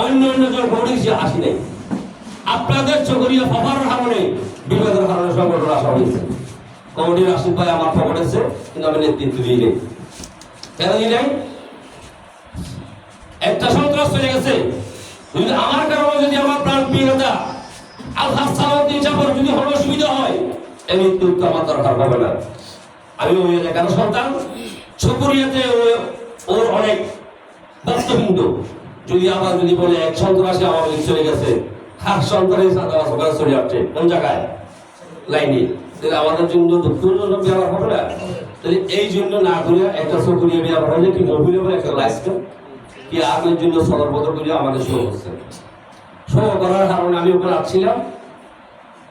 অন্য অন্য জন সে আসি নাই। আপনাদের চকরিয়া ফাফার কারণে বিবাদের কারণে সংগঠন আসা হয়েছে। কমিটির আসিফ ভাই, আমার খবর কিন্তু আমি নেতৃত্ব দিই নাই। কেন দিই নাই? একটা সন্ত্রাস চলে গেছে। যদি আমার কারণে যদি আমার প্রাণ প্রিয়তা আল্লাহ সালাউদ্দিন চাপর যদি হলো অসুবিধা হয় এই মৃত্যুর তো আমার দরকার হবে না। আমি ওই এলাকার সন্তান ছকুরিয়াতে ওর অনেক বক্তবিন্দু যদি আবার যদি বলে এক সন্ত্রাসী আমার লিগ চলে গেছে হার সন্ত্রাসী সাদা সকালে চলে যাচ্ছে কোন জায়গায়? লাইনে। তাহলে আমাদের জন্য দুঃখজনক ব্যবহার হবে না। তাহলে এই জন্য না করে একটা চকুরিয়া ব্যবহার হলে কি মহিলা বলে একটা লাইসেন্স কি আগের জন্য সদর করে আমাদের শো হচ্ছে শো করার কারণে আমি ওখানে আসছিলাম।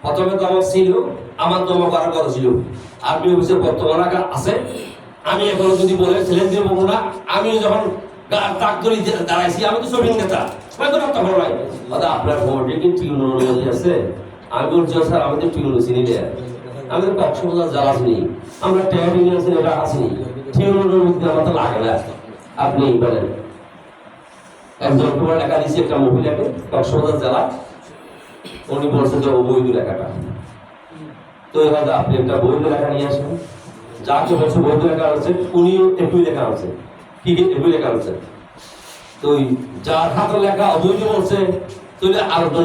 প্রথমে তো আমার ছিল, আমার আমার করার কথা ছিল। আর্মি অফিসের বর্তমান আছে। আমি এখনও যদি বলে ছেলে দিয়ে বলব না আমি যখন আছে। আপনি একজন দিচ্ছে একটা মহিলাকে কক্সবাজার জেলা উনি বলছে যে অবৈধ লেখাটা। তো এবার আপনি একটা বৈধ লেখা নিয়ে আসেন। যাকে বলছে বৈধ লেখা হচ্ছে, উনিও একই লেখা আছে। কি লেখা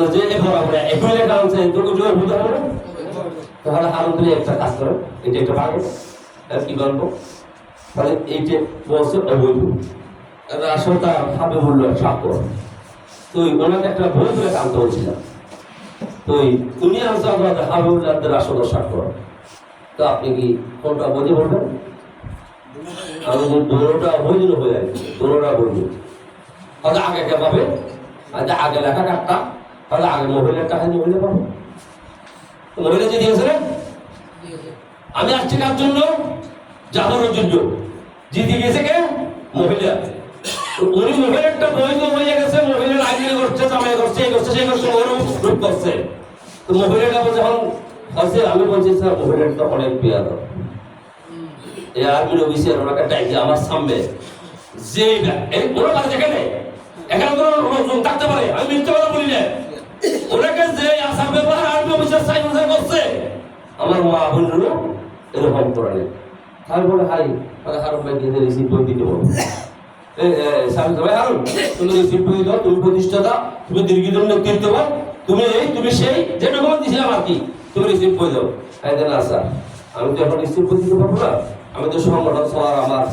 যে তুমি একটা কাজ এটা একটা কি গল্প? তাহলে বলছে একটা বই করে আনতে হচ্ছিলাম তো ওই উনি আনসার আমাদের হাবিবুল্লাহদের আসলে স্বাক্ষর তো আপনি কি কোনটা বইতে বলবেন? আমি যে দোনোটা বই হয়ে যায় দোনোটা দিন হয়তো আগে পাবে? আচ্ছা আগে লেখা কাটটা তাহলে আগে মহিলার টাকা মহিলা পাবো মহিলা যে দিয়েছে আমি আসছি কার জন্য? জানানোর জন্য। জিতে গেছে কে? মহিলা উনি মহিলারটা বৈধ হয়ে গেছে মহিলার আইনি করছে জামাই করছে এই করছে সেই করছে ওরও রূপ করছে। তো মহিলাটা যখন হচ্ছে আমি বলছি, স্যার মহিলাটা অনেক পেয়ার এই আর্মির অফিসের ওনাকে ডাইকে আমার সামনে। যে ওরা কাছে যেখানে এখানে। কোনো লোকজন থাকতে পারে, আমি মিথ্যে কথা বলি না। ওনাকে যে আসার ব্যাপার আর্মি অফিসার সাইন করছে, আমার মা বোনেরও এরকম করে নেই তারপরে হাই তাহলে হারুন ভাই গিয়ে রিসিভ করে দিতে বলো। ভাই, হারুন, তুমি রিসিভ করে দাও, তুমি প্রতিষ্ঠাতা, তুমি দীর্ঘদিন নেতৃত্ব দাও তুমি এই, তুমি সেই, যে ডকুমেন্ট দিয়েছিলাম আর কি, তুমি রিসিভ করে দাও। এই দেন আচ্ছা আমি তো এখন রিসিভ করে দিতে পারব না। আমি তো সংগঠন চলার আমার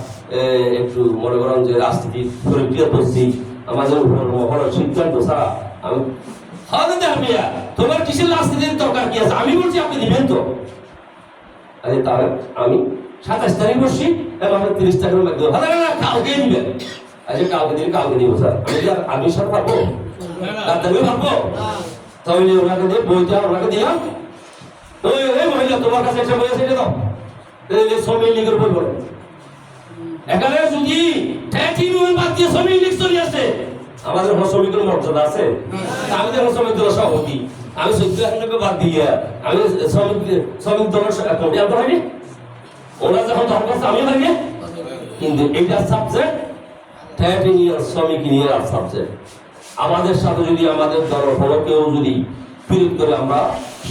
একটু মনে করেন যে রাজনীতি প্রক্রিয়া করছি আমাদের মহল সিদ্ধান্ত ছাড়া আমি মিয়া তোমার কিসের রাজনীতির দরকার কি আছে? আমি বলছি আপনি দিবেন তো। আরে তাহলে আমি সাতাশ তারিখ বসছি এবং আমি তিরিশ তারিখের মধ্যে। কালকে দিবেন? আচ্ছা কালকে দিন কালকে দিব স্যার। আমি কি আর আমি স্যার পারব ডাক্তারকে পারব তাহলে ওনাকে দিয়ে বইটা ওনাকে দিলাম। ওই ওই মহিলা তোমার কাছে একটা বই আছে এটা দাও। শ্রমিক শ্রমিক চলে আমাদের কোনো শ্রমিকের মর্যাদা আছে। আমি শ্রমিক আমি বাদ আমি শ্রমিক শ্রমিক কিন্তু শ্রমিক আমাদের সাথে যদি আমাদের দল হলো, কেউ যদি বিরোধ করে আমরা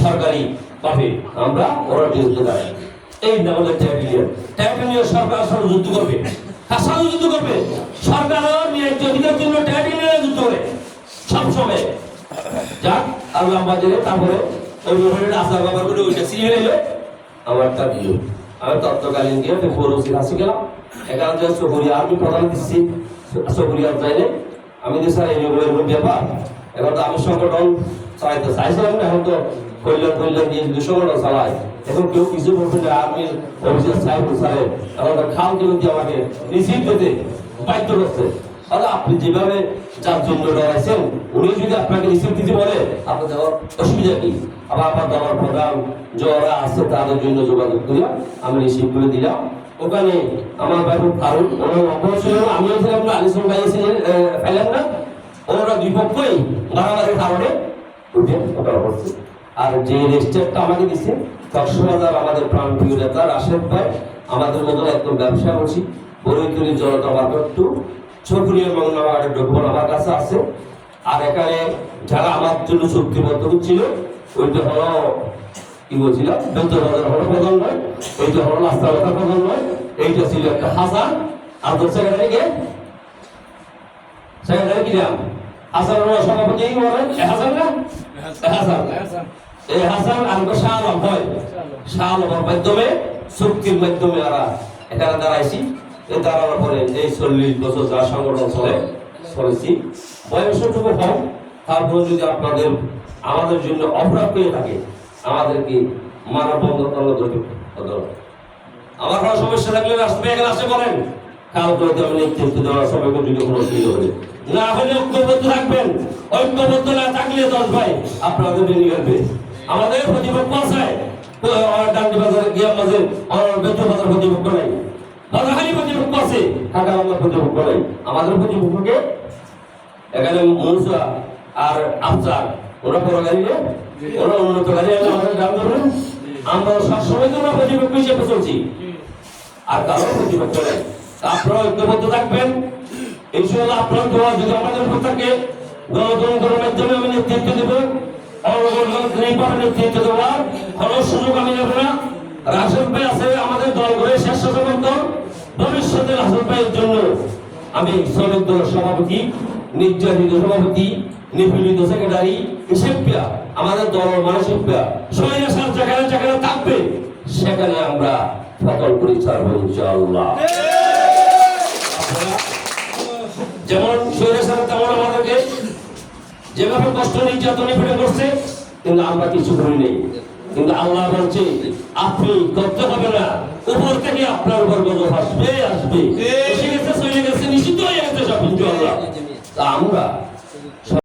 সরকারি পাবে, আমরা ওরা বিরুদ্ধে দাঁড়াই। এই আমাদের ট্যাগলিয়ার ট্যাগলিয়ার সরকার সাথে যুদ্ধ করবে। কার সাথে যুদ্ধ করবে। সরকার ন্যায্য অধিকার জন্য ট্যাগলিয়ার যুদ্ধ করে। সবসময় যাক, আল্লাহ বাজারে তারপরে ওই মহিলাটা আসার ব্যাপার করে ওইটা সিরিয়াল এলো আমার তা দিল। আমি তত্ত্বকালীন গিয়ে আমি পৌরসির হাসি গেলাম। এখানে যে সহরিয়া আমি প্রধান দিচ্ছি সহরিয়ার চাইলে আমি তো স্যার এই ব্যাপার, এখন তো আমি সংগঠন চালাইতে চাইছিলাম এখন তো যদি সংগঠন চালায়। এখন কেউ কিছু বলবে না সাহেব এখন তো খাল কেউ দিয়ে আমাকে রিসিভ দিতে বাধ্য করছে, তাহলে আপনি যেভাবে যার জন্য ডরাইছেন, উনি যদি আপনাকে রিসিভ দিতে বলে আপনাদের অসুবিধা কি? আবার আমার দলের প্রধান যারা আছে, তাদের জন্য যোগাযোগ করিয়া আমি রিসিভ করে দিলাম। ওখানে আমার ভাই ফারুক ওনার ছিল আমিও ছিলাম না আলিসন ভাই ফাইলেন না। ওনারা দুই পক্ষই মারামারির কারণে উঠে ওটা করছে আর যে রেজিস্টারটা আমাকে দিচ্ছে কক্সবাজার আমাদের প্রাণপ্রিয় নেতা রাশেদ ভাই, আমাদের মতো একদম ব্যবসা করছি বরৈতরী জনতা মার্কেট টু, ছকুরিয়া মংলাবাড়ের ডকুমেন্ট আমার কাছে আছে। আর এখানে যারা আমার জন্য চুক্তিবদ্ধ ছিল, ওইটা হলো কি বলছিলাম বেতন বাজার হলো প্রধান নয় এইটা হলো রাস্তা কথা প্রধান নয় এইটা ছিল একটা হাসান আর তোর সেক্রেটারি কে? সেক্রেটারি কি হাসান হলো সভাপতি বলেন হাসান না? হাসান। এই হাসান। শাহ হয়। শাহ মাধ্যমে চুক্তির মাধ্যমে আমরা এখানে দাঁড়াইছি। এই দাঁড়ানোর পরে এই চল্লিশ বছর যা সংগঠন চলে চলেছি। বয়সটুকু তারপরে যদি আপনাদের আমাদের জন্য অপরাধ পেয়ে থাকে আমাদেরকে মানব বন্ধ দরকার আমার কোনো সমস্যা থাকলে এখানে আসতে বলেন কাউকে হয়তো নেতৃত্ব দেওয়ার সবাইকে যদি কোনো অসুবিধা হবে না হলে ঐক্যবদ্ধ থাকবেন। ঐক্যবদ্ধ না থাকলে দশ ভাই আপনাদের বেরিয়ে গেলবে আমাদের প্রতিপক্ষ আছে। ডান্ডি বাজার গিয়া মাঝে বেতন বাজার প্রতিপক্ষ নাই। বাজারখালি প্রতিপক্ষ আছে। কাকা আমার প্রতিপক্ষ নাই। আমাদের প্রতিপক্ষকে এখানে মনুষা আর আফসার ওরা বড় গাড়ি ওরা উন্নত গাড়ি আমাদের দাম ধরুন আমরা সবসময় তো আমরা প্রতিপক্ষ হিসেবে চলছি। আর কারও প্রতিপক্ষ নেই। আপনারা ঐক্যবদ্ধ থাকবেন। ইনশাআল্লাহ আপনার দোয়া যদি আমাদের উপর থাকে গণতন্ত্রের মাধ্যমে আমি নেতৃত্ব দেব। অগণতন্ত্রের নেতৃত্ব দেওয়ার কোনো সুযোগ আমি নেব না। রাশেদ ভাই আছে আমাদের দল করে শেষ সমর্থন ভবিষ্যতে রাশেদ ভাইয়ের জন্য আমি শ্রমিক দলের সভাপতি, নির্যাতিত সভাপতি, নিপীড়িত সেক্রেটারি হিসেবিয়া আমাদের দল মানসিক শরীরে সার যেখানে যেখানে থাকবে, সেখানে আমরা করে ছাড়বো ইনশাআল্লাহ। যেমন শরীরের সাথে তেমন আমাদেরকে যেভাবে কষ্ট নির্যাতন নিপীড়ন করছে কিন্তু আমরা কিছু করি নেই। কিন্তু আল্লাহ বলছে আপনি করতে হবে না উপর থেকে আপনার উপর গজব আসবে আসবে। এসে গেছে চলে গেছে নিষিদ্ধ হয়ে গেছে সব ইনশাআল্লাহ। তা আমরা